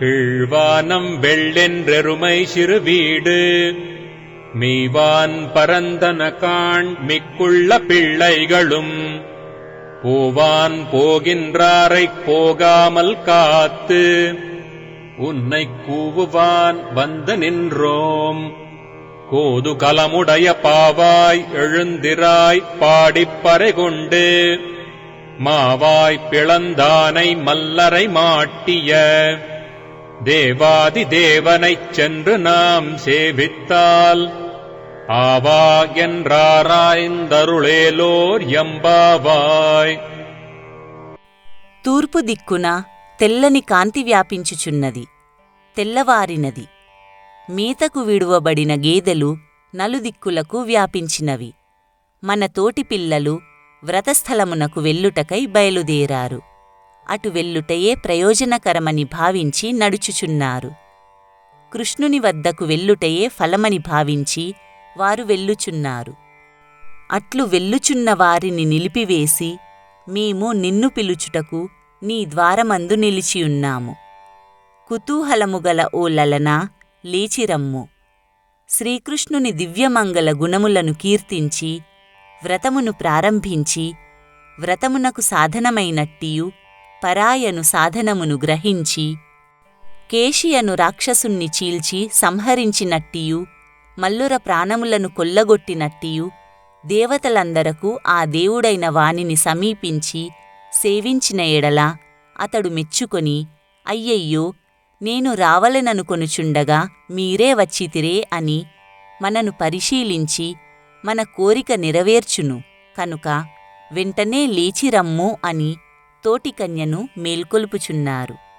கீழ்வானம் வெள்ளென்றெருமை சிறு வீடு மீவான் பரந்தன காண் மிக்குள்ள பிள்ளைகளும் போவான் போகின்றாரைப் போகாமல் காத்து உன்னைக் கூவுவான் வந்து நின்றோம். கோது கலமுடைய பாவாய் எழுந்திராய் பாடிப்பறை கொண்டு மாவாய் பிளந்தானை மல்லரை மாட்டிய தேவாதி தேவனைச் சென்று நாம் சேவித்தால் ஆவா என்றாராய்ந்தருளேலோர் எம்பாவாய் తూర్పు దిక్కున తెల్లని కాంతి వ్యాపించుచున్నది తెల్లవారినది మేతకు విడువబడిన గేదెలు నలుదిక్కులకు వ్యాపించినవి మన తోటి పిల్లలు వ్రతస్థలమునకు వెల్లుటకై బయలుదేరారు అటు వెల్లుటయే ప్రయోజనకరమని భావించి నడుచుచున్నారు. కృష్ణుని వద్దకు వెల్లుటయే ఫలమని భావించి వారు వెళ్ళుచున్నారు. అట్లు వెళ్ళుచున్న వారిని నిలిపివేసి మేము నిన్ను పిలుచుటకు నీ ద్వారమందు నిలిచియున్నాము కుతూహలముగల ఓ లలనా లేచిరమ్ము శ్రీకృష్ణుని దివ్యమంగళ గుణములను కీర్తించి వ్రతమును ప్రారంభించి వ్రతమునకు సాధనమైనట్టియు పరాయను సాధనమును గ్రహించి కేశియను రాక్షసుణ్ణి చీల్చి సంహరించినట్టియు మల్లుర ప్రాణములను కొల్లగొట్టినట్టియు దేవతలందరకు ఆ దేవుడైన వానిని సమీపించి సేవించిన ఎడల అతడు మెచ్చుకొని అయ్యయ్యో నేను రావలెననుకొనుచుండగా మీరే వచ్చితిరే అని మనను పరిశీలించి మన కోరిక నెరవేర్చును. కనుక వెంటనే లేచిరమ్ము అని తోటికన్యను మేల్కొల్పుచున్నారు.